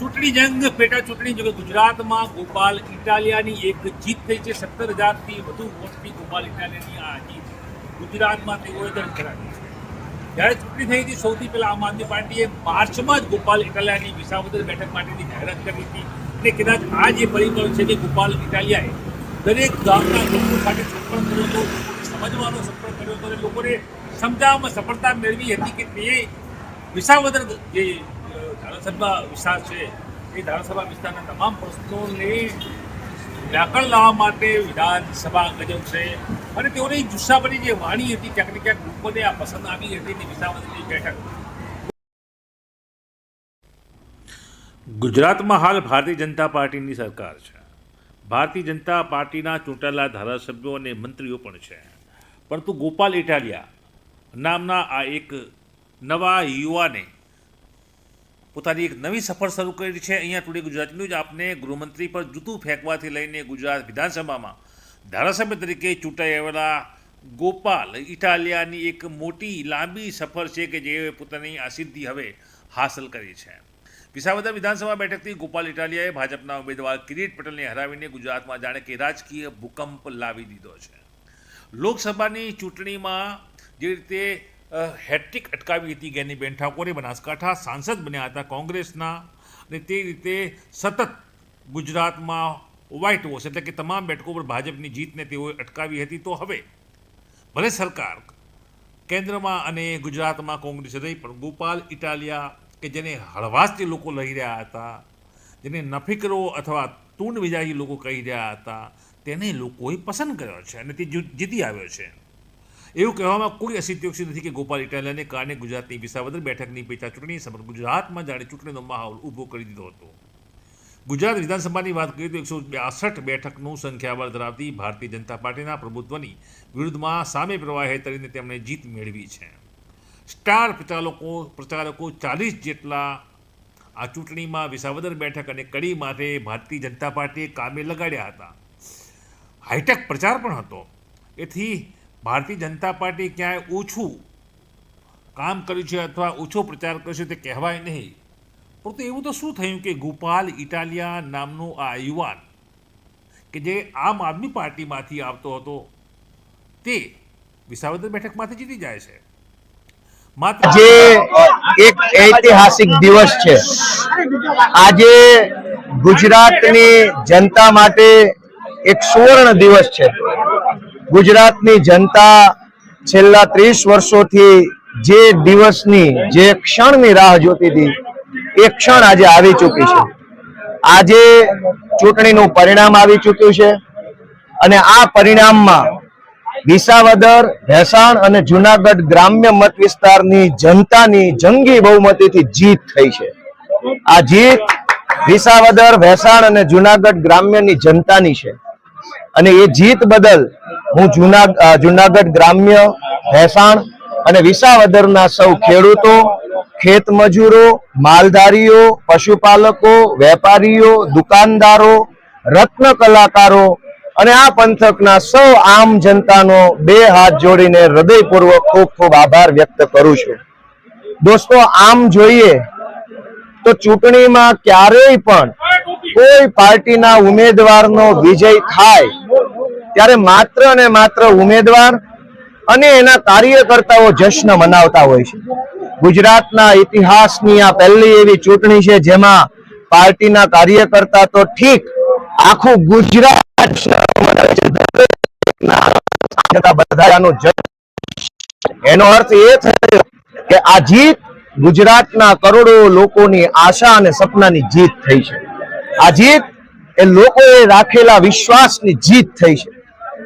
ચૂંટણી જંગ, પેટા ચૂંટણી જો ગુજરાતમાં ગોપાલ ઇટાલિયાની એક જીત થઈ છે. સત્તર હજારથી વધુ વોટથી ગોપાલ ઇટાલિયાની આ જીત. ગુજરાતમાં તેઓએ દર્જ કરાવી છે. જ્યારે ચૂંટણી થઈ હતી, સૌથી પહેલાં આમ આદમી પાર્ટીએ માર્ચમાં જ ગોપાલ ઇટાલિયાની વિસાવદર બેઠક માટેની જાહેરાત કરી હતી. અને કદાચ આ જે પરિબળ છે કે ગોપાલ ઇટાલિયાએ દરેક ગામના લોકો સાથે સંપર્ક કર્યો હતો સમજવાનો સંપર્ક કર્યો હતો અને લોકોને સમજાવવામાં સફળતા મેળવી હતી કે તે વિસાવદર જે અ, વિસ્તાર છે. એ ધારાસભા વિસ્તારના તમામ પ્રશ્નોને વ્યાકરણ લાવવા માટે વિધાનસભા ગજવશે અને તેઓની જુસ્સાભરી જે વાણી હતી ક્યાંક ને ક્યાંક લોકોને આ પસંદ આવી હતી તે વિસાવદરની બેઠક. ગુજરાતમાં હાલ ભારતીય જનતા પાર્ટીની સરકાર છે. ભારતીય જનતા પાર્ટીના ચૂંટાયેલા ધારાસભ્યો અને મંત્રીઓ પણ છે. પરંતુ ગોપાલ ઇટાલિયા નામના આ એક નવા યુવાને પોતાની એક નવી સફર શરૂ કરી છે. અહીંયા ટુડે ગુજરાત ન્યૂઝ આપને ગૃહમંત્રી પર જૂતું ફેંકવાથી લઈને ગુજરાત વિધાનસભામાં ધારાસભ્ય તરીકે ચૂંટાઈ આવેલા ગોપાલ ઇટાલિયાની એક મોટી લાંબી સફર છે કે જે પોતાની આ સિદ્ધિ હવે હાંસલ કરી છે. વિસાવદર વિધાનસભા બેઠકથી ગોપાલ ઇટાલિયાએ ભાજપના ઉમેદવાર કિરીટ પટેલને હરાવીને ગુજરાતમાં જાણે કે રાજકીય ભૂકંપ લાવી દીધો છે. લોકસભાની ચૂંટણીમાં જે રીતે હેટ્રિક અટકાવી હતી ગેનીબેન ઠાકોરે બનાસકાંઠા સાંસદ બન્યા હતા કોંગ્રેસના. અને તે રીતે સતત ગુજરાતમાં વ્હાઇટ વોશ એટલે કે તમામ બેઠકો પર ભાજપની જીતને તેઓએ અટકાવી હતી. તો હવે ભલે સરકાર કેન્દ્રમાં અને ગુજરાતમાં કોંગ્રેસ રહી, પણ ગોપાલ ઇટાલિયા કે જેને હળવાશથી લોકો લઈ રહ્યા હતા, જેને નફિકરો અથવા તૂંડ વિજાયી લોકો કહી રહ્યા હતા, તેને લોકોએ પસંદ કર્યો છે અને તે જીત- જીતી આવ્યો છે. એવું કહેવામાં કોઈ અસિત્યોક્તિ નથી કે ગોપાલ ઇટાલિયાને કારણે ગુજરાતની વિસાવદર બેઠકની પેટા ચૂંટણી સમગ્ર ગુજરાતમાં જાણે ચૂંટણીનો માહોલ ઊભો કરી દીધો હતો. ગુજરાત વિધાનસભાની વાત કરીએ તો એકસો બ્યાસઠ બેઠકનું સંખ્યાબળ ધરાવતી ભારતીય જનતા પાર્ટીના પ્રભુત્વની વિરુદ્ધમાં સામે પ્રવાહે તરીને તેમણે જીત મેળવી છે. સ્ટાર પ્રચારકો પ્રચારકો ચાલીસ જેટલા આ ચૂંટણીમાં વિસાવદર બેઠક અને કડી માટે ભારતીય જનતા પાર્ટીએ કામે લગાડ્યા હતા. હાઈટેક પ્રચાર પણ હતો. એથી ભારતીય જનતા પાર્ટી ક્યાંય ઓછું કામ કર્યું છે અથવા ઓછો પ્રચાર કર્યો છે તે કહેવાય નહીં પરંતુ એવું તો શું થયું કે ગોપાલ ઇટાલિયા નામનો આ યુવાન કે જે આમ આદમી પાર્ટીમાંથી આવતો હતો તે વિસાવદર બેઠકમાંથી જીતી જાય છે માત્ર જે એક ઐતિહાસિક દિવસ છે આજે ગુજરાતની જનતા માટે એક સુવર્ણ દિવસ છે ગુજરાતની જનતા છેલ્લા ત્રીસ વર્ષોથી જે દિવસની, જે ક્ષણની રાહ જોતી હતી, એ ક્ષણ આજે આવી ચૂકી છે. આજે ચૂંટણીનું પરિણામ આવી ચૂક્યું છે અને આ પરિણામમાં વિસાવદર, ભેસાણ અને જુનાગઢ ગ્રામ્ય મત વિસ્તારની જનતાની જંગી બહુમતીથી જીત થઈ છે. આ જીત વિસાવદર, ભેસાણ અને જુનાગઢ ગ્રામ્યની જનતાની છે. અને એ જીત બદલ હું જુના જુનાગઢ ગ્રામ્ય ભેસાણ અને વિસાવદરના સૌ ખેડૂતો, ખેત મજૂરો, માલધારીઓ, પશુપાલકો, વેપારીઓ, દુકાનદારો, રત્ન કલાકારો અને આ પંથકના સૌ આમ જનતાનો બે હાથ જોડીને હૃદયપૂર્વક ખૂબ ખૂબ આભાર વ્યક્ત કરું છું. દોસ્તો, આમ જોઈએ તો ચૂંટણીમાં ક્યારેય પણ કોઈ પાર્ટીના ઉમેદવારનો વિજય થાય, ત્યારે માત્ર ને માત્ર ઉમેદવાર અને એના કાર્યકર્તાઓ જશ્ન મનાવતા હોય છે. ગુજરાતના ઇતિહાસની આ પહેલી એવી ચૂંટણી છે, જેમાં પાર્ટીના કાર્યકર્તા તો ઠીક, આખું ગુજરાત એનો અર્થ એ થયો કે આ જીત ગુજરાતના કરોડો લોકોની આશા અને સપનાની જીત થઈ છે. આ એ લોકોએ રાખેલા વિશ્વાસની જીત થઈ છે.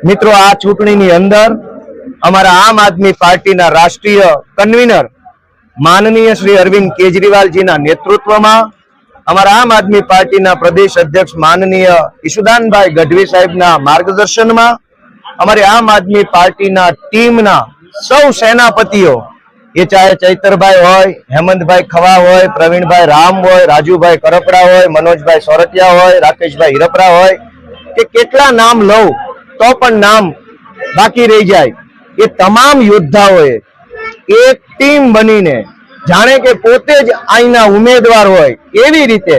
મિત્રો, આ ચૂંટણીની અંદર અમારા આમ આદમી પાર્ટીના રાષ્ટ્રીય કન્વીનર માનનીય શ્રી અરવિંદ કેજરીવાલજીના નેતૃત્વમાં અમારા આમ આદમી પાર્ટીના પ્રદેશ અધ્યક્ષ માનનીય ઈશુદાનભાઈ ગઢવી સાહેબના માર્ગદર્શનમાં અમારી આમ આદમી પાર્ટીના ટીમના સૌ સેનાપતિઓ એ ચાહે ચૈતરભાઈ હોય, હેમંતભાઈ ખવા હોય, પ્રવીણભાઈ રામ હોય, રાજુભાઈ કરપડા હોય, મનોજભાઈ સોરઠિયા હોય, રાકેશભાઈ હિરપરા હોય, કે કેટલા નામ લઉં, તો પણ નામ બાકી રહી જાય. એ તમામ યોદ્ધાઓએ એક ટીમ બનીને જાણે કે પોતે જ અહીંના ઉમેદવાર હોય એવી રીતે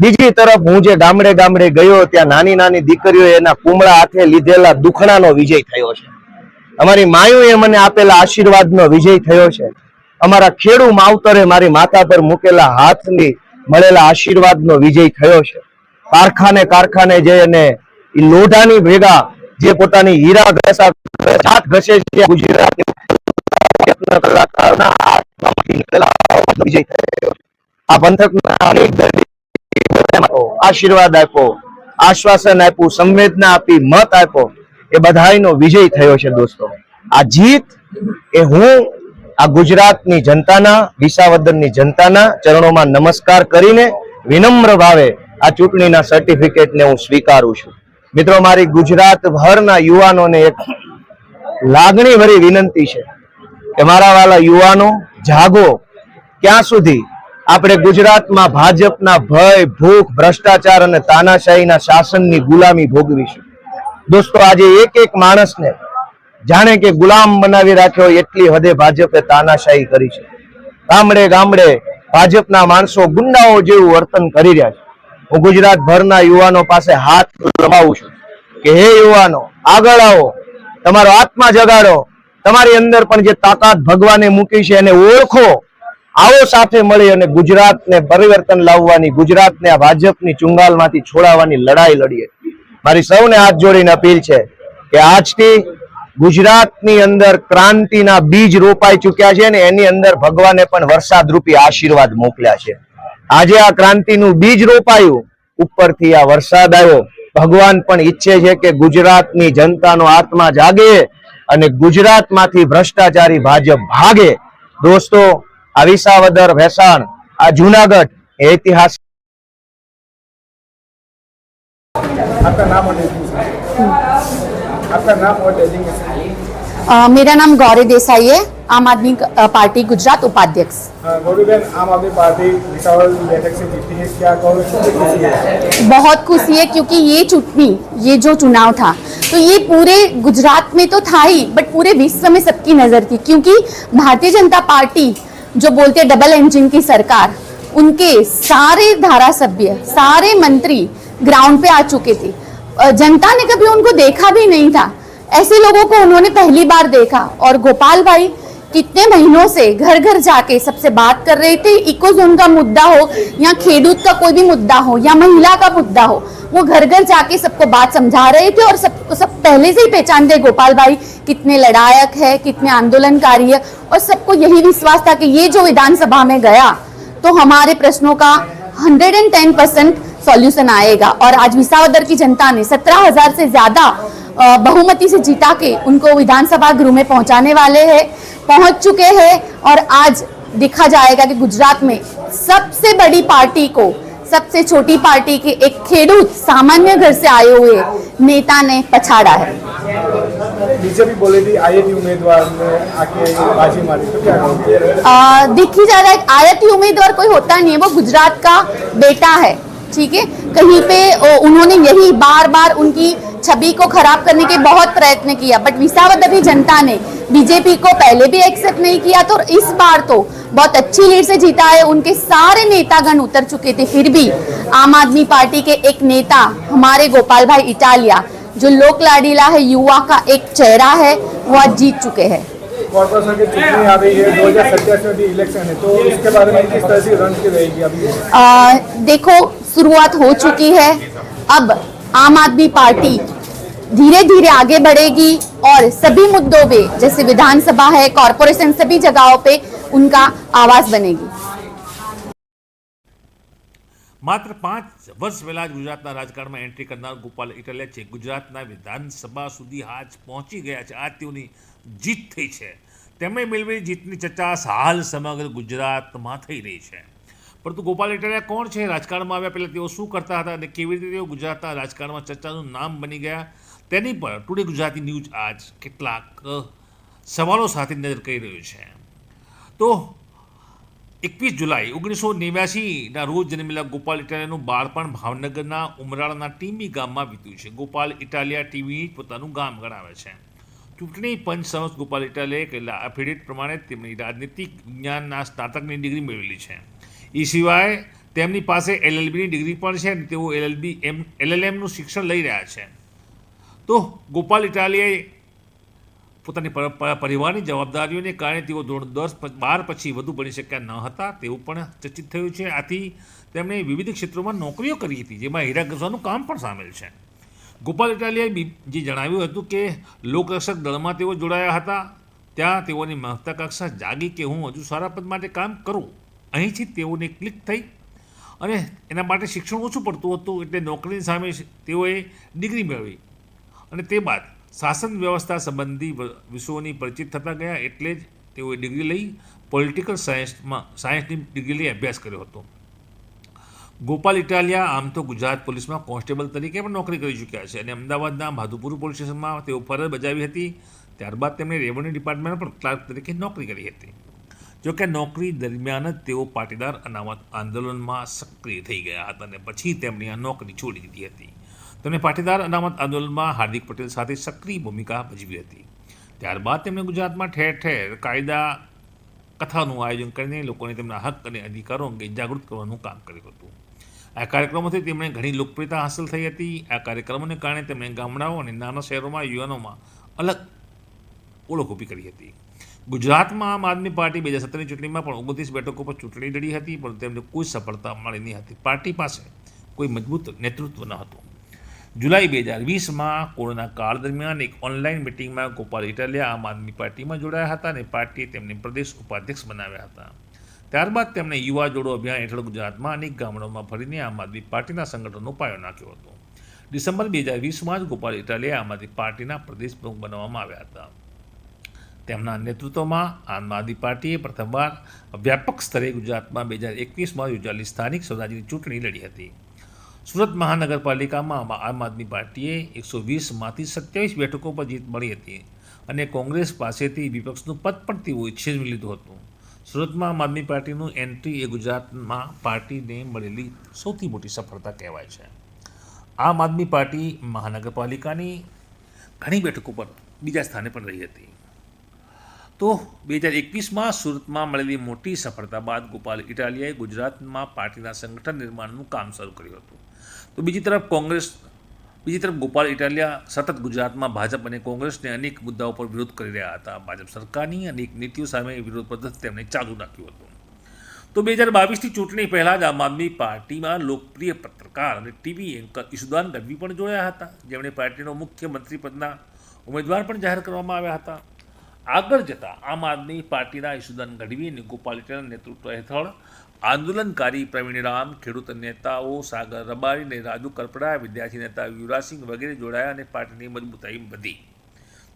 બીજી તરફ હું જે ગામડે ગામડે ગયો ત્યાં નાની નાની દીકરીઓ એના કુમળા હાથે લીધેલા દુખણાનો વિજય થયો છે. અમારી માયુએ મને આપેલા આશીર્વાદનો વિજય થયો છે. અમારા ખેડૂ માવતરે મારી માતા પર મૂકેલા હાથની મળેલા આશીર્વાદનો વિજય થયો છે. કારખાને કારખાને જઈ અને લોઢાની ભેગા જે પોતાની હીરા ઘસા હાથ ઘસે છે ગુજરાત. આ પંથકના અનેક દર્દી આશીર્વાદ આપ્યો આશ્વાસન આપ્યું સંવેદના આપી, મત આપ્યો એ બધાનો વિજય થયો છે દોસ્તો. આ જીત એ હું આ ગુજરાતની જનતાના, વિસાવદનની જનતાના ચરણોમાં નમસ્કાર કરીને વિનમ્ર ભાવે આ ચૂંટણીના સર્ટિફિકેટને હું સ્વીકારું છું. મિત્રો, મારી ગુજરાત ભરના યુવાનોને એક લાગણી ભરી વિનંતી છે કે મારા વાલા યુવાનો જાગો. ક્યાં સુધી? આપણે ગુજરાતમાં ભાજપના ભય, ભૂખ, ભ્રષ્ટાચાર અને તાનાશાહીના શાસનની ગુલામી ભોગવીશું. દોસ્તો, આજે એક એક માણસને જાણે કે ગુલામ બનાવી રાખ્યો એટલી હદે ભાજપે તાનાશાહી કરી છે. ગામડે ગામડે ભાજપના માણસો ગુંડાઓ જેવું વર્તન કરી રહ્યા છે. હું ગુજરાત ભરના યુવાનો પાસે હાથ લંબાવું છું કે હે યુવાનો, આગળ આવો, તમારો આત્મા જગાડો. તમારી અંદર પણ જે તાકાત ભગવાને મૂકી છે એને ઓળખો. આવો સાથે મળી અને ગુજરાતને પરિવર્તન લાવવાની, ગુજરાતને આ ભાજપની ચુંગાલમાંથી છોડાવવાની લડાઈ લડીએ. મારી સૌને હાથ જોડીને અપીલ છે કે આજથી ગુજરાતની અંદર ક્રાંતિના બીજ રોપાઈ ચૂક્યા છે ને એની અંદર ભગવાને પણ વરસાદ રૂપી આશીર્વાદ મોકલ્યા છે. આજે આ ક્રાંતિનું બીજ રોપાયું, ઉપરથી આ વરસાદ આવ્યો. ભગવાન પણ ઈચ્છે છે કે ગુજરાતની જનતાનો આત્મા જાગે અને ગુજરાતમાંથી ભ્રષ્ટાચારી ભાજપ ભાગે. દોસ્તો આ વિસાવદર ભેસાણ આ જુનાગઢ એ ઐતિહાસિક आपका नाम और डेजिग्नेशन आपका नाम और डेजिग्नेशन अ, मेरा नाम गौरी देसाई है आम आदमी अ, पार्टी गुजरात उपाध्यक्ष गौरीबेन आम आदमी पार्टी विशाल बैठक से जीती है क्या कहोगे कितनी खुशी है बहुत खुशी है क्योंकि ये चुटनी ये जो चुनाव था तो ये पूरे गुजरात में तो था ही बट पूरे विश्व में सबकी नज़र थी क्योंकि भारतीय जनता पार्टी जो बोलते हैं डबल इंजन की सरकार, उनके सारे धारा सभ्य सारे मंत्री ग्राउंड पे आ चुके थे। जनता ने कभी उनको देखा भी नहीं था। ऐसे लोगों को उन्होंने पहली बार देखा। और गोपाल भाई कितने महीनों से घर घर जाके सबसे बात कर रहे थे इको जोन का मुद्दा हो या खेडूत का कोई भी मुद्दा हो या महिला का मुद्दा हो। वो घर घर जाके सबको बात समझा रहे थे और सबको सब पहले से ही पहचानते गोपाल भाई कितने लड़ायक है, कितने आंदोलनकारी है, और सबको यही विश्वास था कि ये जो विधानसभा में गया तो हमारे प्रश्नों का 110 परसेंट सॉल्यूशन आएगा। और आज विसावदर की जनता ने सत्रह हज़ार से ज़्यादा बहुमति से जीता के उनको विधानसभा गृह में पहुँचाने वाले हैं, पहुँच चुके हैं, और आज देखा जाएगा कि गुजरात में सबसे बड़ी पार्टी को सबसे छोटी पार्टी के एक खेडूत सामान्य घर से आए हुए नेता ने पछाड़ा है। बीजेपी बोली थी आईएटी उम्मीदवार ने आके बाजी मारी तो क्या देखी जा रहा है आयती उम्मीदवार कोई होता नहीं है वो गुजरात का बेटा है ठीक है? कहीं पे उन्होंने यही बार बार उनकी छवि को खराब करने के बहुत प्रयत्न किया बट विसावदरी जनता ने बीजेपी को पहले भी एक्सेप्ट नहीं किया तो इस बार तो बहुत अच्छी लीड से जीता है। उनके सारे नेतागण उतर चुके थे फिर भी आम आदमी पार्टी के एक नेता हमारे गोपाल भाई इटालिया जो लोक लाडीला है युवा का एक चेहरा है वो आज जीत चुके हैं। कॉर्पोरेशन की चुनाव आ रही है दो हज़ार सत्ताईस में भी इलेक्शन है तो इसके बारे में किस तरह से रन रहेगी अभी? आ, देखो शुरुआत हो चुकी है। अब आम आदमी पार्टी धीरे धीरे आगे बढ़ेगी और सभी मुद्दों पे जैसे विधानसभा है कॉरपोरेशन सभी जगहों पे उनका आवाज बनेगी માત્ર પાંચ વર્ષ પહેલા જ ગુજરાતના રાજકારણમાં એન્ટ્રી કરનાર ગોપાલ ઇટાલિયા છે ગુજરાતના વિધાનસભા સુધી આજ પહોંચી ગયા છે આજ તેઓની જીત થઈ છે તેમણે મેળવેલી જીતની ચર્ચા હાલ સમગ્ર ગુજરાતમાં થઈ રહી છે પરંતુ ગોપાલ ઇટાલિયા કોણ છે રાજકારણમાં આવ્યા પહેલાં તેઓ શું કરતા હતા અને કેવી રીતે તેઓ ગુજરાતના રાજકારણમાં ચર્ચાનું નામ બની ગયા તેની પર ટુડે ગુજરાતી ન્યૂઝ આજ કેટલાક અ, સવાલો સાથે નજર કરી રહ્યું છે તો એકવીસ જુલાઈ ઓગણીસો નેવ્યાસીના રોજ જન્મેલા ગોપાલ ઇટાલિયાનું બાળપણ ભાવનગરના ઉમરાળાના ટીમી ગામમાં વીત્યું છે. ગોપાલ ઇટાલિયા ટીમી પોતાનું ગામ ગણાવે છે. ચૂંટણી પંચ સમક્ષ ગોપાલ ઇટાલિયાએ કરેલા એફિડેવિટ પ્રમાણે તેમની રાજનીતિક વિજ્ઞાનના સ્નાતકની ડિગ્રી મેળવેલી છે. એ સિવાય તેમની પાસે એલએલબીની ડિગ્રી પણ છે અને તેઓ એલએલબી એમ એલએલએમનું શિક્ષણ લઈ રહ્યા છે. તો ગોપાલ ઇટાલિયાએ પોતાની પર- પર- પરિવારની જવાબદારીઓને કારણે તેઓ ધોરણ દસ બાર પછી વધુ ભણી શક્યા ન હતા, તેવું પણ ચર્ચિત થયું છે. આથી તેમણે વિવિધ ક્ષેત્રોમાં નોકરીઓ કરી હતી, જેમાં હીરા ઘસવાનું કામ પણ સામેલ છે. ગોપાલ ઇટાલિયાએ જે જણાવ્યું હતું કે લોકરક્ષક દળમાં તેઓ જોડાયા હતા, ત્યાં તેઓની મહત્વાકાંક્ષા જાગી કે હું હજુ સારા પદ માટે કામ કરું. અહીંથી તેઓને ક્લિક થઈ અને એના માટે શિક્ષણ ઓછું પડતું હતું એટલે નોકરીની સામે તેઓએ ડિગ્રી મેળવી. અને તે બાદ શાસન વ્યવસ્થા સંબંધી વિષયોની પરિચિત થતા ગયા એટલે જ તેઓએ ડિગ્રી લઈ પોલિટિકલ સાયન્સમાં સાયન્સની ડિગ્રી લઈ અભ્યાસ કર્યો હતો. ગોપાલ ઇટાલિયા આમ તો ગુજરાત પોલીસમાં કોન્સ્ટેબલ તરીકે પણ નોકરી કરી ચૂક્યા છે અને અમદાવાદના માધુપુર પોલીસ સ્ટેશનમાં તેઓ ફરજ બજાવી હતી. ત્યારબાદ તેમણે રેવન્યુ ડિપાર્ટમેન્ટમાં પણ ક્લાર્ક તરીકે નોકરી કરી હતી. જોકે નોકરી દરમિયાન જ તેઓ પાટીદાર અનામત આંદોલનમાં સક્રિય થઈ ગયા હતા અને પછી તેમણે આ નોકરી છોડી દીધી હતી. તેમણે પાટીદાર અનામત આંદોલનમાં હાર્દિક પટેલ સાથે સક્રિય ભૂમિકા ભજવી હતી. ત્યારબાદ તેમણે ગુજરાતમાં ઠેર ઠેર કાયદા કથાનું આયોજન કરીને લોકોને તેમના હક અને અધિકારો અંગે જાગૃત કરવાનું કામ કર્યું હતું. આ કાર્યક્રમોથી તેમણે ઘણી લોકપ્રિયતા હાંસલ થઈ હતી. આ કાર્યક્રમોને કારણે તેમણે ગામડાઓ અને નાના શહેરોમાં યુવાનોમાં અલગ ઓળખ ઊભી કરી હતી. ગુજરાતમાં આમ આદમી પાર્ટી બે હજાર સત્તરની ચૂંટણીમાં પણ ઓગણત્રીસ બેઠકો પર ચૂંટણી લડી હતી પણ તેમને કોઈ સફળતા મળી નહીં હતી પાર્ટી પાસે કોઈ મજબૂત નેતૃત્વ ન હતું. જુલાઈ બે હજાર વીસમાં કોરોના કાળ દરમિયાન એક ઓનલાઈન મિટિંગમાં ગોપાલ ઇટાલિયા, આમ આદમી પાર્ટીમાં જોડાયા હતા અને પાર્ટીએ તેમને પ્રદેશ ઉપાધ્યક્ષ બનાવ્યા હતા. ત્યારબાદ તેમણે યુવા જોડો અભિયાન હેઠળ ગુજરાતમાં અનેક ગામડાઓમાં ફરીને આમ આદમી પાર્ટીના સંગઠનનો પાયો નાખ્યો હતો. ડિસેમ્બર બે હજાર વીસમાં જ ગોપાલ ઇટાલિયા આમ આદમી પાર્ટીના પ્રદેશ પ્રમુખ બનાવવામાં આવ્યા હતા. તેમના નેતૃત્વમાં આમ આદમી પાર્ટીએ પ્રથમવાર વ્યાપક સ્તરે ગુજરાતમાં બે હજાર એકવીસમાં યોજાયેલી સ્થાનિક સ્વરાજ્યની ચૂંટણી લડી હતી. સુરત મહાનગરપાલિકામાં આમ- આદમી પાર્ટીએ એકસો વીસમાંથી સત્યાવીસ બેઠકો પર જીત મળી હતી અને કોંગ્રેસ પાસેથી વિપક્ષનું પદ પણ તેઓએ છીનવી લીધું હતું. સુરતમાં આમ આદમી પાર્ટીનું એન્ટ્રી એ ગુજરાતમાં પાર્ટીને મળેલી સૌથી મોટી સફળતા કહેવાય છે. આમ આદમી પાર્ટી મહાનગરપાલિકાની ઘણી બેઠકો પર બીજા સ્થાને પણ રહી હતી. તો બે હજાર એકવીસમાં સુરતમાં મળેલી મોટી સફળતા બાદ ગોપાલ ઇટાલિયાએ ગુજરાતમાં પાર્ટીના સંગઠન નિર્માણનું કામ શરૂ કર્યું હતું. તો બીજી તરફ કોંગ્રેસ, બીજી તરફ ગોપાલ ઇટાલિયા સતત ગુજરાતમાં ભાજપ અને કોંગ્રેસને અનેક મુદ્દાઓ પર વિરોધ કરી રહ્યા હતા. ભાજપ સરકારની અનેક નીતિઓ સામે વિરોધ પ્રદર્શન તેમણે ચાલુ રાખ્યું હતું. તો બે હજાર બાવીસની ચૂંટણી પહેલાં જ આમ આદમી પાર્ટીમાં લોકપ્રિય પત્રકાર અને ટીવી એન્કર ઈશુદાન ગઢવી પણ જોડાયા હતા. જેમણે પાર્ટીનો મુખ્યમંત્રી પદના ઉમેદવાર પણ જાહેર કરવામાં આવ્યા હતા. આગળ જતાં આમ આદમી પાર્ટીના ઈશુદાન ગઢવી અને ગોપાલ ઇટાલિયા નેતૃત્વ હેઠળ આંદોલનકારી પ્રવીણરામ ખેડૂત નેતાઓ, સાગર રબારી અને રાજુ કરપડા વિદ્યાર્થી નેતા યુવરાજસિંહ વગેરે જોડાયા અને પાર્ટીની મજબૂતાઈ વધી.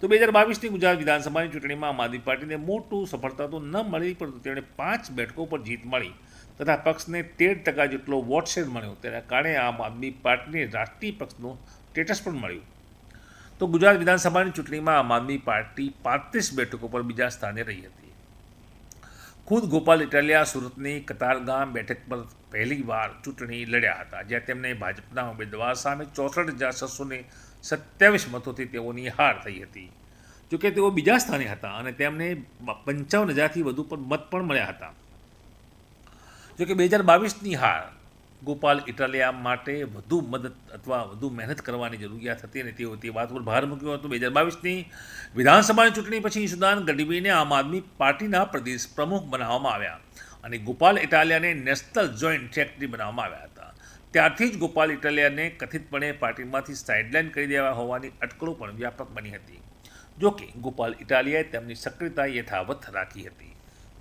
તો બે હજાર બાવીસની ગુજરાત વિધાનસભાની ચૂંટણીમાં આમ આદમી પાર્ટીને મોટું સફળતા તો ન મળી, પરંતુ તેણે પાંચ બેઠકો પર જીત મળી તથા પક્ષને તેર ટકા જેટલો વોટ મળ્યો. તેના કારણે આમ આદમી પાર્ટીને રાષ્ટ્રીય પક્ષનું સ્ટેટસ પણ મળ્યું. તો ગુજરાત વિધાનસભાની ચૂંટણીમાં આમ આદમી પાર્ટી પાંત્રીસ બેઠકો પર બીજા સ્થાને રહી હતી. ખુદ ગોપાલ ઇટાલિયા સુરતની કતારગામ બેઠક પર પહેલી વાર ચૂંટણી લડ્યા હતા, જ્યાં તેમને ભાજપના ઉમેદવાર સામે ચોસઠ હજાર છસો ને સત્યાવીસ મતોથી તેઓની હાર થઈ હતી. જોકે તેઓ બીજા સ્થાને હતા અને તેમને પંચાવન હજારથી વધુ પણ મત પણ મળ્યા હતા. જોકે બે હજાર બાવીસની હાર ગોપાલ ઇટાલિયા માટે વધુ મદદ અથવા વધુ મહેનત કરવાની જરૂરિયાત હતી અને તેઓ તે વાત પર ભાર મૂક્યો હતો. બે હજાર બાવીસની વિધાનસભાની ચૂંટણી પછી સુદાન ગઢવીને આમ આદમી પાર્ટીના પ્રદેશ પ્રમુખ બનાવવામાં આવ્યા અને ગોપાલ ઇટાલિયાને નેશનલ જોઈન્ટ સેક્રેટરી બનાવવામાં આવ્યા હતા. ત્યારથી જ ગોપાલ ઇટાલિયાને કથિતપણે પાર્ટીમાંથી સાઇડલાઇન કરી દેવા હોવાની અટકળો પણ વ્યાપક બની હતી. જોકે ગોપાલ ઇટાલિયાએ તેમની સક્રિયતા યથાવત રાખી હતી.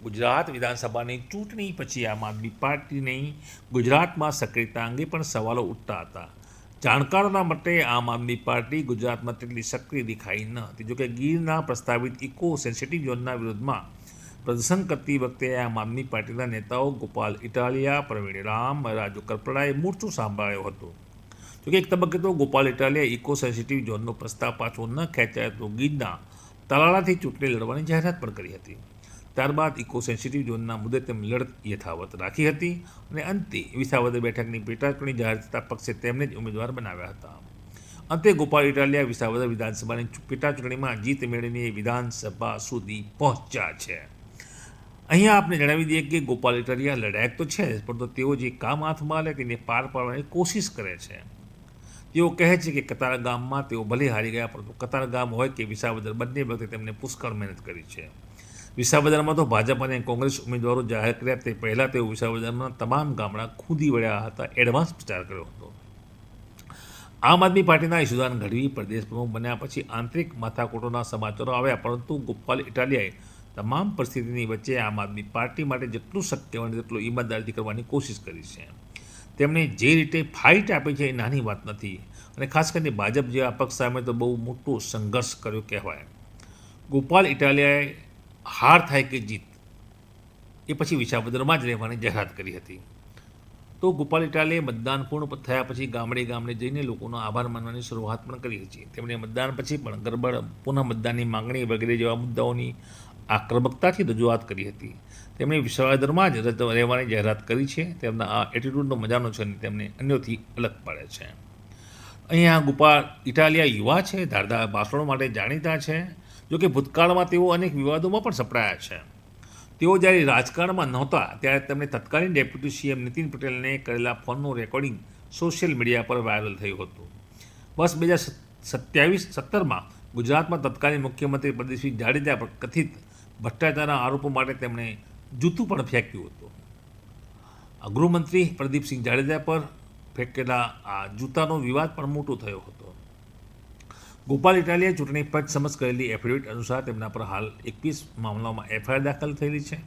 ગુજરાત વિધાનસભાની ચૂંટણી પછી આમ આદમી પાર્ટીની ગુજરાતમાં સક્રિયતા અંગે પણ સવાલો ઉઠતા હતા. જાણકારોના મતે આમ આદમી પાર્ટી ગુજરાતમાં તેટલી સક્રિય દેખાઈ ન હતી. જોકે ગીરના પ્રસ્તાવિત ઇકો સેન્સિટિવ ઝોનના વિરોધમાં પ્રદર્શન કરતી વખતે આમ આદમી પાર્ટીના નેતાઓ ગોપાલ ઇટાલિયા, પ્રવીણ રામ, રાજુ કરપડાએ મૂર્છું સાંભળ્યો હતો. જોકે એક તબક્કે તો ગોપાલ ઇટાલિયા ઇકો સેન્સિટિવ ઝોનનો પ્રસ્તાવ પાછો ન ખેંચાય તો ગીરના તલાળાથી ચૂંટણી લડવાની જાહેરાત પણ કરી હતી. ત્યારબાદ ઇકો સેન્સિટિવ ઝોનના મુદ્દે તેમની લડત યથાવત રાખી હતી અને અંતે વિસાવદર બેઠકની પેટાચૂંટણી જાહેર થતાં પક્ષે તેમને જ ઉમેદવાર બનાવ્યા હતા. અંતે ગોપાલ ઇટાલિયા વિસાવદર વિધાનસભાની પેટાચૂંટણીમાં જીત મેળવીને વિધાનસભા સુધી પહોંચ્યા છે. અહીંયા આપણે જણાવી દઈએ કે ગોપાલ ઇટાલિયા લડાયક તો છે જ, પરંતુ તેઓ જે કામ હાથમાં લે તેને પાર પાડવાની કોશિશ કરે છે. તેઓ કહે છે કે કતાર ગામમાં તેઓ ભલે હારી ગયા પરંતુ કતાર ગામ હોય કે વિસાવદર બંને વખતે તેમને પુષ્કળ મહેનત કરી છે. વિસાવદરમાં તો ભાજપ અને કોંગ્રેસ ઉમેદવારો જાહેર કર્યા. તે પહેલાં તેઓ વિસાવદરના તમામ ગામડા ખૂંદી વળ્યા હતા. એડવાન્સ પ્રચાર કર્યો હતો. આમ આદમી પાર્ટીના ઈશુદાન ગઢવી પ્રદેશ પ્રમુખ બન્યા પછી આંતરિક માથાકૂટોના સમાચારો આવ્યા. પરંતુ ગોપાલ ઇટાલિયાએ તમામ પરિસ્થિતિની વચ્ચે આમ આદમી પાર્ટી માટે જેટલું શક્ય હોય તેટલું ઈમાનદારીથી કરવાની કોશિશ કરી છે. તેમણે જે રીતે ફાઇટ આપી છે એ નાની વાત નથી. અને ખાસ કરીને ભાજપ જેવા પક્ષ સામે તો બહુ મોટો સંઘર્ષ કર્યો કહેવાય. ગોપાલ ઇટાલિયાએ હાર થાય કે જીત, એ પછી વિસાવદરમાં જ રહેવાની જાહેરાત કરી હતી. તો ગોપાલ ઇટાલે મતદાન પૂર્ણ થયા પછી ગામડે ગામડે જઈને લોકોનો આભાર માનવાની શરૂઆત પણ કરી હતી. તેમણે મતદાન પછી પણ ગરબડ, પુનઃ મતદાનની માંગણી વગેરે જેવા મુદ્દાઓની આક્રમકતાથી રજૂઆત કરી હતી. તેમણે વિશ્વાદરમાં જ રહેવાની જાહેરાત કરી છે. તેમના આ એટીટ્યૂડનો મજાનો છે અને તેમને અન્યોથી અલગ પાડે છે. અહીંયા ગોપાલ ઇટાલિયા યુવા છે ધારદાર ભાષણો માટે જાણીતા છે. જોકે ભૂતકાળમાં તેઓ અનેક વિવાદોમાં પણ સપડાયા છે. તેઓ જ્યારે રાજકારણમાં નહોતા, ત્યારે તેમણે તત્કાલીન ડેપ્યુટી સીએમ નીતિન પટેલને કરેલા ફોનનું રેકોર્ડિંગ સોશિયલ મીડિયા પર વાયરલ થયું હતું. વર્ષ બે હજાર સત્યાવીસ સત્તરમાં ગુજરાતમાં તત્કાલીન મુખ્યમંત્રી પ્રદીપસિંહ જાડેજા પર કથિત ભ્રષ્ટાચારના આરોપો માટે તેમણે જૂતું પણ ફેંક્યું હતું. ગૃહમંત્રી પ્રદીપસિંહ જાડેજા પર ફેંકેલા આ જૂતાનો વિવાદ પણ મોટો થયો હતો. ગોપાલ ઇટાલીએ ચૂંટણી પંચ સમક્ષ કરેલી એફિડેવિટ અનુસાર તેમના પર હાલ એકવીસ મામલાઓમાં એફઆઈઆર દાખલ થયેલી છે.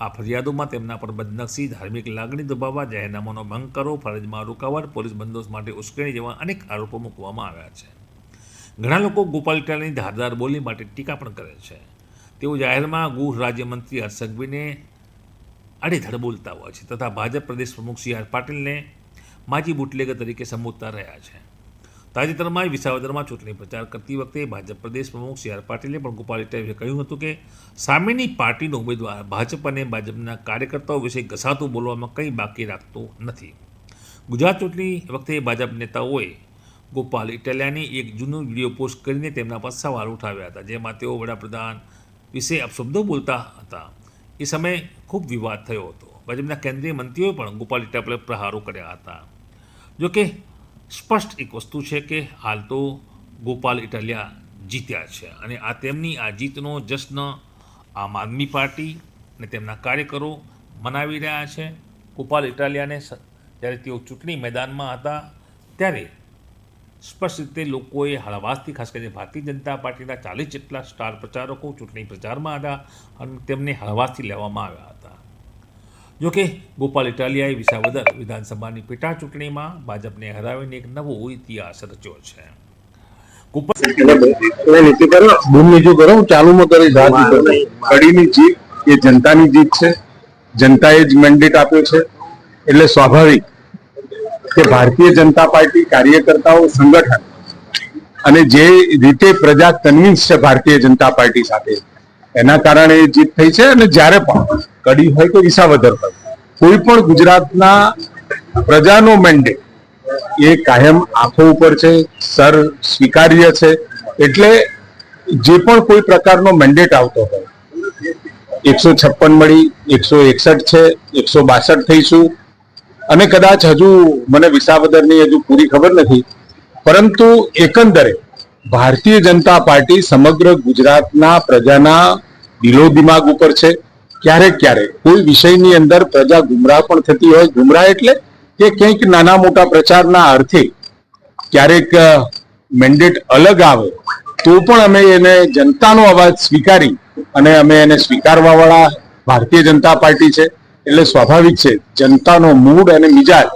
આ ફરિયાદોમાં તેમના પર બદનક્ષી, ધાર્મિક લાગણી દબાવવા, જાહેરનામાનો ભંગ કરવો ફરજમાં રોકાવટ, પોલીસ બંદોબસ્ત માટે ઉશ્કેરણી જેવા અનેક આરોપો મૂકવામાં આવ્યા છે. ઘણા લોકો ગોપાલ ઇટાલિયાની ધારદાર બોલી માટે ટીકા પણ કરે છે. તેઓ જાહેરમાં ગૃહ રાજ્યમંત્રી હર્ષ સંઘવીને આડેધડ બોલતા હોય છે તથા ભાજપ પ્રદેશ પ્રમુખ સી આર પાટીલને માજી બુટલેગર તરીકે સંબોધતા રહ્યા છે. તાજેતરમાં વિસાવદરમાં ચૂંટણી પ્રચાર કરતી વખતે ભાજપ પ્રદેશ પ્રમુખ સી આર પાટીલે પણ ગોપાલ ઇટાલિયાએ કહ્યું હતું કે સામેની પાર્ટીનો ઉમેદવાર ભાજપ અને ભાજપના કાર્યકર્તાઓ વિશે ઘસાતું બોલવામાં કંઈ બાકી રાખતું નથી. ગુજરાત ચૂંટણી વખતે ભાજપ નેતાઓએ ગોપાલ ઇટાલિયાની એક જૂનો વીડિયો પોસ્ટ કરીને તેમના પર સવાલ ઉઠાવ્યા હતા, જેમાં તેઓ વડાપ્રધાન વિશે અપશબ્દો બોલતા હતા. એ સમયે ખૂબ વિવાદ થયો હતો. ભાજપના કેન્દ્રીય મંત્રીઓએ પણ ગોપાલ ઇટાલિયા પર પ્રહારો કર્યા હતા. જોકે સ્પષ્ટ એક વસ્તુ છે કે હાલ તો ગોપાલ ઇટાલિયા જીત્યા છે અને આ તેમની આ જીતનો જશ્ન આમ આદમી પાર્ટી અને તેમના કાર્યકરો મનાવી રહ્યા છે. ગોપાલ ઇટાલિયાને જ્યારે તેઓ ચૂંટણી મેદાનમાં હતા, ત્યારે સ્પષ્ટ રીતે લોકોએ હળવાશથી, ખાસ કરીને ભારતીય જનતા પાર્ટીના ચાલીસ જેટલા સ્ટાર પ્રચારકો ચૂંટણી પ્રચારમાં હતા અને તેમને હળવાશથી લેવામાં આવ્યા હતા. જોકે ગોપાલ ઇટાલિયાએ વિસાવદર વિધાનસભાની પેટા ચૂંટણીમાં ભાજપને હરાવીને એક નવો ઇતિહાસ રચ્યો છે. કડીની જીત એ જનતાની જીત છે. જનતાએ જ મેન્ડેટ આપ્યો છે. એટલે સ્વાભાવિક કે ભારતીય જનતા પાર્ટી કાર્યકર્તાઓ સંગઠન અને જે રીતે પ્રજા કન્વિન્સ છે ભારતીય જનતા પાર્ટી સાથે એના કારણે એ જીત થઈ છે અને જ્યારે પણ કડી હોય કે વિસાવદર હોય. કોઈ પણ ગુજરાતના પ્રજાનો મેન્ડેટ એ કાયમ આંખો ઉપર છે, સર સ્વીકાર્ય છે. એટલે જે પણ કોઈ પ્રકારનો મેન્ડેટ આવતો હોય, એકસો છપ્પન મળી, એકસો એકસઠ છે, એકસો બાસઠ થઈશું. અને કદાચ હજુ મને વિસાવદરની હજુ પૂરી ખબર નથી, પરંતુ એકંદરે ભારતીય જનતા પાર્ટી સમગ્ર ગુજરાતના પ્રજાના દિલો દિમાગ ઉપર છે. ક્યારેક ક્યારેક. કોઈ વિષયની અંદર પ્રજા ગુમરાહ પણ થતી હોય. ગુમરાહ એટલે કે કંઈક નાના મોટા પ્રચારના અર્થે ક્યારેક મેન્ડેટ અલગ આવે, તો પણ અમે એને જનતાનો અવાજ સ્વીકારી અને અમે એને સ્વીકારવા વાળા ભારતીય જનતા પાર્ટી છે. એટલે સ્વાભાવિક છે, જનતાનો મૂડ અને મિજાજ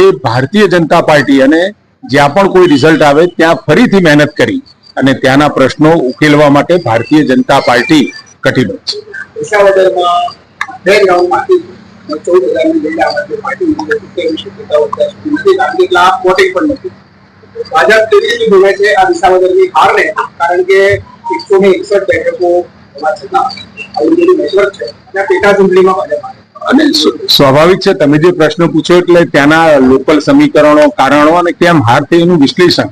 એ ભારતીય જનતા પાર્ટી અને જ્યાં પણ કોઈ રિઝલ્ટ આવે, ત્યાં ફરીથી મહેનત કરી અને ત્યાંના પ્રશ્નો ઉકેલવા માટે ભારતીય જનતા પાર્ટી કટિબદ્ધ છે. વિસાવદરમાં બે ગ્રાઉન્ડમાંથી ચૌદ પણ નથી. ભાજપ કેવી રીતે છે આ વિસાવદરની હારને. કારણ કે એકસો ને એકસઠ બેઠકો હોવા છતાં આવું નેટવર્ક છે. અને પેટા ચૂંટણીમાં ભાજપ. અને સ્વ- સ્વાભાવિક છે, તમે જે પ્રશ્ન પૂછ્યો એટલે ત્યાંના લોકલ સમીકરણો, કારણો અને કેમ હાર થઈ એનું વિશ્લેષણ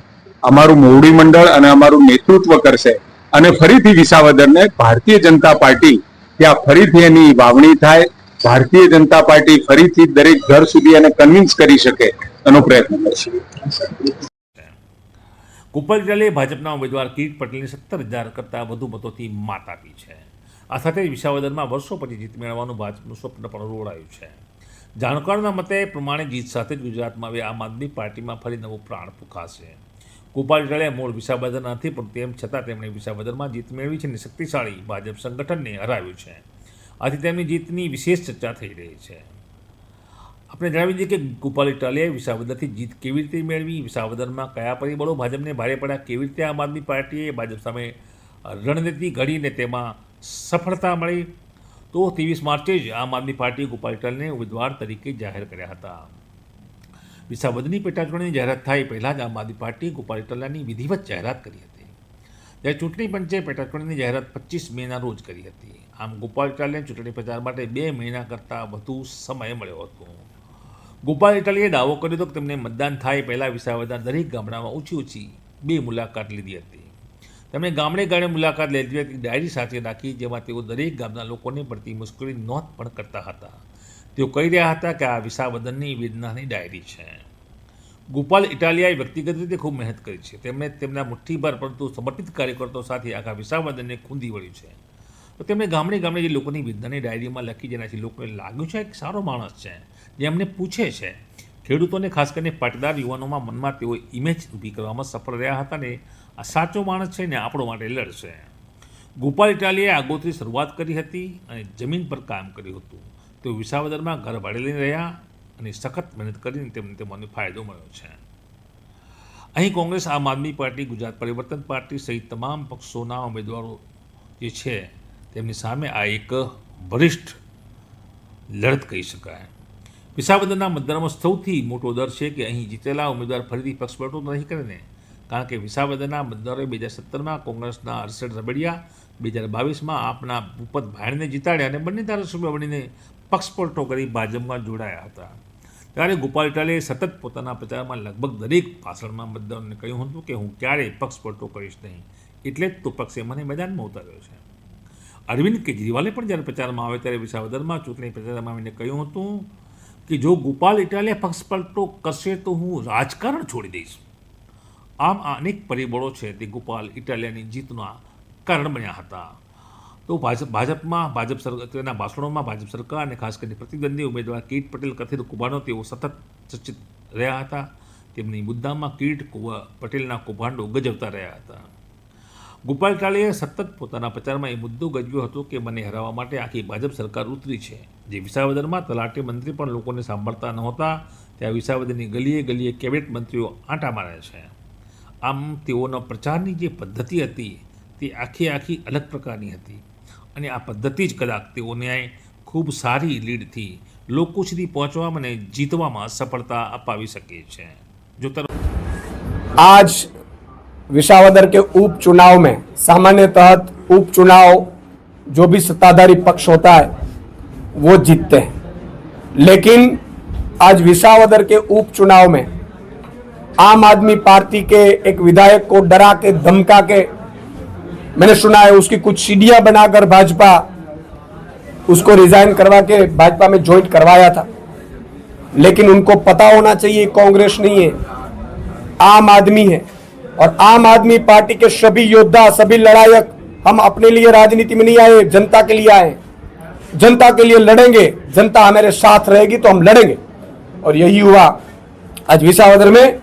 અમારું મોવડી મંડળ અને અમારું નેતૃત્વ કરશે. અને ફરીથી વિસાવદરને ભારતીય જનતા પાર્ટી ત્યાં ફરીથી એની વાવણી થાય. ભારતીય જનતા પાર્ટી ફરીથી દરેક ઘર સુધી એને કન્વિન્સ કરી શકે એનો પ્રયત્ન કરશે. કુપલ જલે ભાજપના ઉમેદવાર કિરીટ પટેલને સત્તર હજાર કરતાં વધુ મતોથી માત આપી છે. આ સાથે જ વિસાવદરમાં વર્ષો પછી જીત મેળવવાનું ભાજપનું સ્વપ્ન પણ રોડાયું છે. જાણકારોના મતે પ્રમાણે જીત સાથે જ ગુજરાતમાં હવે આમ આદમી પાર્ટીમાં ફરી નવું પ્રાણ ફૂંકાશે કુપાલ ઇટાલિયા મૂળ વિસાવદર નથી, પણ તેમ છતાં તેમણે વિસાવદરમાં જીત મેળવી છે અને શક્તિશાળી ભાજપ સંગઠનને હરાવ્યું છે. આથી તેમની જીતની વિશેષ ચર્ચા થઈ રહી છે. આપણે જણાવી દઈએ કે ગોપાલ ઇટાલિયાએ વિસાવદરથી જીત કેવી રીતે મેળવી, વિસાવદરમાં કયા પરિબળો ભાજપને ભારે પડ્યા, કેવી રીતે આમ આદમી પાર્ટીએ ભાજપ સામે રણનીતિ ઘડીને તેમાં સફળતા મળી? તો ત્રેવીસ માર્ચે જ આમ આદમી પાર્ટીએ ગોપાલ ટલને ઉમેદવાર તરીકે જાહેર કર્યા હતા. વિસાવદરની પેટાચૂંટણીની જાહેરાત થાય પહેલાં જ આમ આદમી પાર્ટીએ ગોપાલ ઇટાલિયાની વિધિવત જાહેરાત કરી હતી. જ્યારે ચૂંટણી પંચે પેટાચૂંટણીની જાહેરાત પચીસ મેના રોજ કરી હતી. આમ ગોપાલ ઇટાલિયાને ચૂંટણી પ્રચાર માટે બે મહિના કરતાં વધુ સમય મળ્યો હતો. ગોપાલ ઇટાલીએ દાવો કર્યો હતો કે તેમને મતદાન થાય પહેલાં વિસાવદર દરેક ગામડામાં ઓછી ઓછી બે મુલાકાત લીધી હતી. તેમણે ગામડે ગામડે મુલાકાત લેતી હતી, ડાયરી સાથે રાખી જેમાં તેઓ દરેક ગામના લોકોને પડતી મુશ્કેલી નોંધ પણ કરતા હતા. તેઓ કહી રહ્યા હતા કે આ વિસાવદનની વેદનાની ડાયરી છે. ગોપાલ ઇટાલિયાએ વ્યક્તિગત રીતે ખૂબ મહેનત કરી છે. તેમણે તેમના મુઠ્ઠીભર પરંતુ સમર્પિત કાર્યકર્તાઓ સાથે આખા વિસાવદનને ખૂંદી વળ્યું છે. તો તેમણે ગામડે ગામડે જે લોકોની વેદનાની ડાયરીમાં લખી જેનાથી લોકોને લાગ્યું છે એક સારો માણસ છે, જે એમને પૂછે છે. ખેડૂતોને ખાસ કરીને પાટીદાર યુવાનોમાં મનમાં તેઓ ઇમેજ ઊભી કરવામાં સફળ રહ્યા હતા ને આ સાચો માણસ છે ને આપણો માટે લડશે. ગોપાલ ઇટાલીએ આગોતરી શરૂઆત કરી હતી અને જમીન પર કામ કર્યું હતું. તેઓ વિસાવદરમાં ઘર ભાડે લઈને રહ્યા અને સખત મહેનત કરીને તેમને તેમનો ફાયદો મળ્યો છે. અહીં કોંગ્રેસ, આમ આદમી પાર્ટી, ગુજરાત પરિવર્તન પાર્ટી સહિત તમામ પક્ષોના ઉમેદવારો જે છે, તેમની સામે આ એક વરિષ્ઠ લડત કહી શકાય. વિસાવદરના મતદારોમાં સૌથી મોટો દર છે કે અહીં જીતેલા ઉમેદવાર ફરીથી પક્ષ પલટો નહીં કરે ને, કારણ કે વિસાવદરના મતદારોએ બે હજાર સત્તરમાં કોંગ્રેસના હર્ષદ રબડિયા, બે હજાર બાવીસમાં આપના ભૂપત ભાણને જીતાડ્યા અને બંને ધારાસભ્ય બનીને પક્ષ પલટો કરી ભાજપમાં જોડાયા હતા. ત્યારે ગોપાલ ઇટાલીએ સતત પોતાના પ્રચારમાં લગભગ દરેક ભાષણમાં મતદારોને કહ્યું હતું કે હું ક્યારેય પક્ષ પલટો કરીશ નહીં, એટલે જ તો પક્ષે મને મેદાનમાં ઉતાર્યો છે. અરવિંદ કેજરીવાલે પણ જ્યારે પ્રચારમાં આવે ત્યારે વિસાવદરમાં ચૂંટણી પ્રચારમાં આવીને કહ્યું હતું કે જો ગોપાલ ઇટાલિયા પક્ષ પલટો કરશે તો હું રાજકારણ છોડી દઈશ. આમ આ અનેક પરિબળો છે તે ગોપાલ ઇટાલિયાની જીતના કારણ બન્યા હતા. તો ભાજપ ભાજપમાં, ભાજપ સરકાર તેના ભાષણોમાં ભાજપ સરકાર અને ખાસ કરીને પ્રતિદ્વંદી ઉમેદવાર કીટ પટેલ, કથિત કૌભાંડો તેઓ સતત ચર્ચિત રહ્યા હતા. તેમની મુદ્દામાં કીટ પટેલના કૌભાંડો ગજવતા રહ્યા હતા. ગોપાલ કાળીએ સતત પોતાના પ્રચારમાં એ મુદ્દો ગજવ્યો હતો કે મને હરાવવા માટે આખી ભાજપ સરકાર ઉતરી છે. જે વિસાવદરમાં તલાટી મંત્રી પણ લોકોને સાંભળતા નહોતા, ત્યાં વિસાવદરની ગલીએ ગલીએ કેબિનેટ મંત્રીઓ આંટા મારે છે. આમ તેઓના પ્રચારની જે પદ્ધતિ હતી, તે આખી આખી અલગ પ્રકારની હતી. અને આ પદ્ધતિ જ કદાચ તેઓને ખૂબ સારી લીડથી લોકો સુધી પહોંચવામાં અને જીતવામાં સફળતા અપાવી શકે છે જો તરફ आज विशावदर के उपचुनाव में सामान्य तहत उपचुनाव जो भी सत्ताधारी पक्ष होता है वो जीतते हैं लेकिन आज विसावदर के उपचुनाव में आम आदमी पार्टी के एक विधायक को डरा के धमका के मैंने सुना है उसकी कुछ सीढ़ियाँ बनाकर भाजपा उसको रिजाइन करवा के भाजपा में ज्वाइन करवाया था। लेकिन उनको पता होना चाहिए, कांग्रेस नहीं है, आम आदमी है। और आम आदमी पार्टी के सभी योद्धा, सभी लड़ायक, हम अपने लिए राजनीति में नहीं आए, जनता के लिए आए। जनता के लिए लड़ेंगे, जनता हमारे साथ रहेगी तो हम लड़ेंगे। और यही हुआ। आज विसावदर में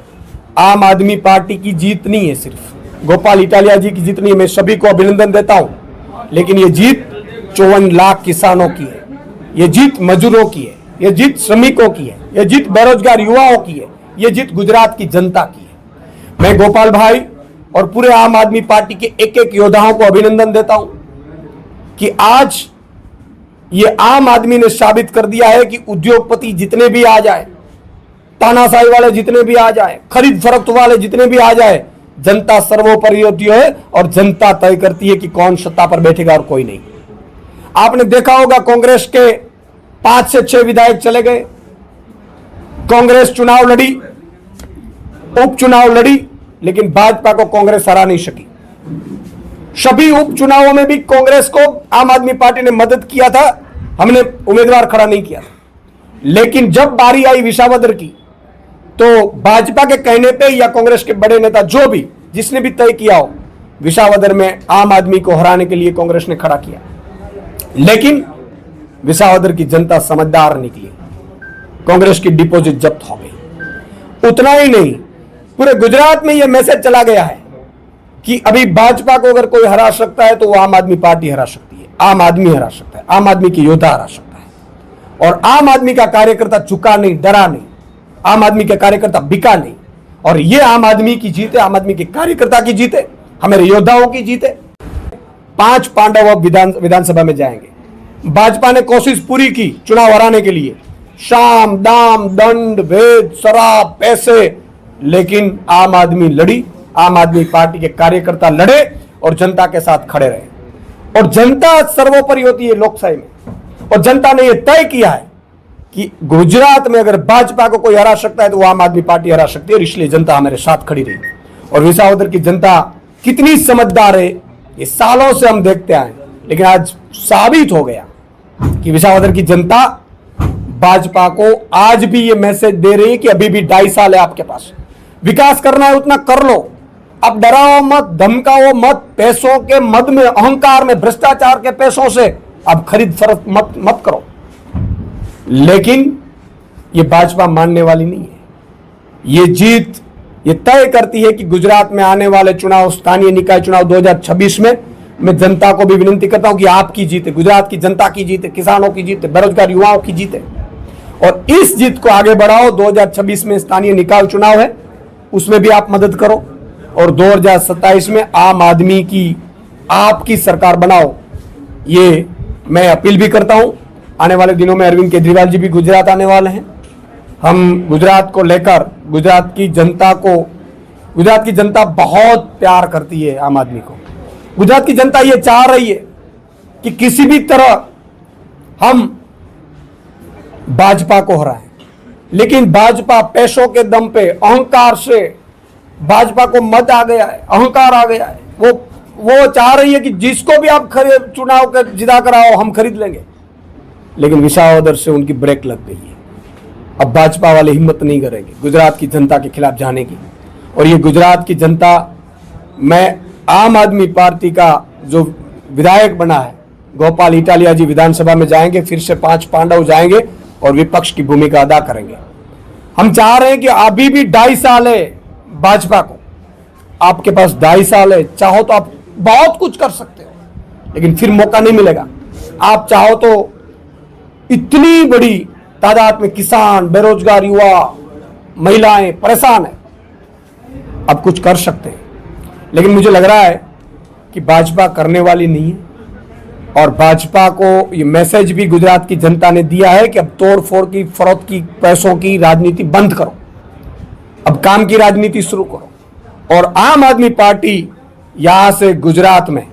आम आदमी पार्टी की जीत नहीं है सिर्फ़। गोपाल इटालिया जी की जीत नहीं है मैं सभी को अभिनंदन देता हूँ, लेकिन ये जीत चौवन लाख किसानों की है। ये जीत मजदूरों की है, ये जीत श्रमिकों की है, ये जीत बेरोजगार युवाओं की है, ये जीत गुजरात की जनता की है। मैं गोपाल भाई और पूरे आम आदमी पार्टी के एक एक योद्धाओं को अभिनंदन देता हूँ कि आज ये आम आदमी ने साबित कर दिया है कि उद्योगपति जितने भी आ जाए, तानाशाही वाले जितने भी आ जाए, खरीद फरोख्त वाले जितने भी आ जाए जनता सर्वोपरि होती है और जनता तय करती है कि कौन सत्ता पर बैठेगा और कोई नहीं। आपने देखा होगा कांग्रेस के पाँच से छह विधायक चले गए। कांग्रेस चुनाव लड़ी, उपचुनाव लड़ी, लेकिन भाजपा को कांग्रेस हरा नहीं सकी। सभी उपचुनावों में भी कांग्रेस को आम आदमी पार्टी ने मदद किया था, हमने उम्मीदवार खड़ा नहीं किया लेकिन जब बारी आई विसावदर की तो भाजपा के कहने पे या कांग्रेस के बड़े नेता जो भी, जिसने भी तय किया हो, विसावदर में आम आदमी को हराने के लिए कांग्रेस ने खड़ा किया। लेकिन विसावदर की जनता समझदार निकली। कांग्रेस की डिपॉजिट जब्त हो गई। उतना ही नहीं, पूरे गुजरात में यह मैसेज चला गया है कि अभी भाजपा को अगर कोई हरा सकता है तो वो आम आदमी पार्टी हरा सकती है। आम आदमी हरा सकता है। आम आदमी की योद्धा हरा सकता है। और आम आदमी का कार्यकर्ता चुका नहीं, डरा नहीं। आम आदमी का कार्यकर्ता बिका नहीं। और ये आम आदमी की जीत है, आम आदमी के कार्यकर्ता की जीत है, हमारे योद्धाओं की जीत है। पाँच पांडव अब विधान, विधानसभा में जाएँगे। भाजपा ने कोशिश पूरी की चुनाव हराने के लिए। शाम, दाम, दंड, भेद, शराब, पैसे, लेकिन आम आदमी लड़ी, आम आदमी पार्टी के कार्यकर्ता लड़े और जनता के साथ खड़े रहे। और जनता सर्वोपरि होती है लोकशाही में। और जनता ने यह तय किया है कि गुजरात में अगर भाजपा को कोई हरा सकता है तो आम आदमी पार्टी हरा सकती है और इसलिए जनता हमारे साथ खड़ी रही। और विसावदर की जनता कितनी समझदार है, ये सालों से हम देखते आए लेकिन आज साबित हो गया कि विसावदर की जनता भाजपा को आज भी ये मैसेज दे रही है कि अभी भी ढाई साल है आपके पास। विकास करना है उतना कर लो। अब डराओ मत, धमकाओ मत, पैसों के मद में, अहंकार में, भ्रष्टाचार के पैसों से अब खरीद फरोख्त मत मत करो। लेकिन ये भाजपा मानने वाली नहीं है। ये जीत, ये तय करती है कि गुजरात में आने वाले चुनाव, स्थानीय निकाय चुनाव 2026 में मैं जनता को भी विनती करता हूँ कि आपकी जीत है, गुजरात की जनता की जीत है, किसानों की जीत है, बेरोजगार युवाओं की जीत है। और इस जीत को आगे बढ़ाओ 2026 में स्थानीय निकाय चुनाव है, उसमें भी आप मदद करो। और 2027 में आम आदमी की, आपकी सरकार बनाओ, ये मैं अपील भी करता हूँ। आने वाले दिनों में अरविंद केजरीवाल जी भी गुजरात आने वाले हैं। हम गुजरात को लेकर, गुजरात की जनता को, गुजरात की जनता बहुत प्यार करती है आम आदमी को। गुजरात की जनता ये चाह रही है कि किसी भी तरह हम भाजपा को हराएँ। लेकिन भाजपा पैसों के दम पे, अहंकार से भाजपा को मत आ गया है, अहंकार आ गया है। वो वो चाह रही है कि जिसको भी आप खरीद, चुनाव के जिदा कराओ, हम खरीद लेंगे। लेकिन विसावदर से उनकी ब्रेक लग गई है। अब भाजपा वाले हिम्मत नहीं करेंगे गुजरात की जनता के खिलाफ जाने की। और ये गुजरात की जनता, मैं आम आदमी पार्टी का जो विधायक बना है, गोपाल इटालिया जी विधानसभा में जाएँगे, फिर से पाँच पांडव जाएँगे और विपक्ष की भूमिका अदा करेंगे। हम चाह रहे हैं कि अभी भी ढाई साल है भाजपा को। आपके पास ढाई साल है, चाहो तो आप बहुत कुछ कर सकते हो, लेकिन फिर मौका नहीं मिलेगा। आप चाहो तो इतनी बड़ी तादाद में किसान, बेरोजगार युवा, महिलाएँ परेशान है। अब कुछ कर सकते हैं। लेकिन मुझे लग रहा है कि भाजपा करने वाली नहीं है। और भाजपा को ये मैसेज भी गुजरात की जनता ने दिया है कि अब तोड़ फोड़ की, फरोख्त की, पैसों की राजनीति बंद करो। अब काम की राजनीति शुरू करो। और आम आदमी पार्टी यहाँ से गुजरात में,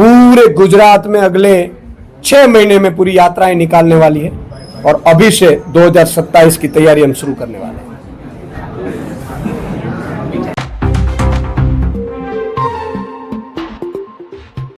पूरे गुजरात में अगले छह महीने में पूरी यात्राएं निकालने वाली है और अभी से 2027 की तैयारी हम शुरू करने वाले हैं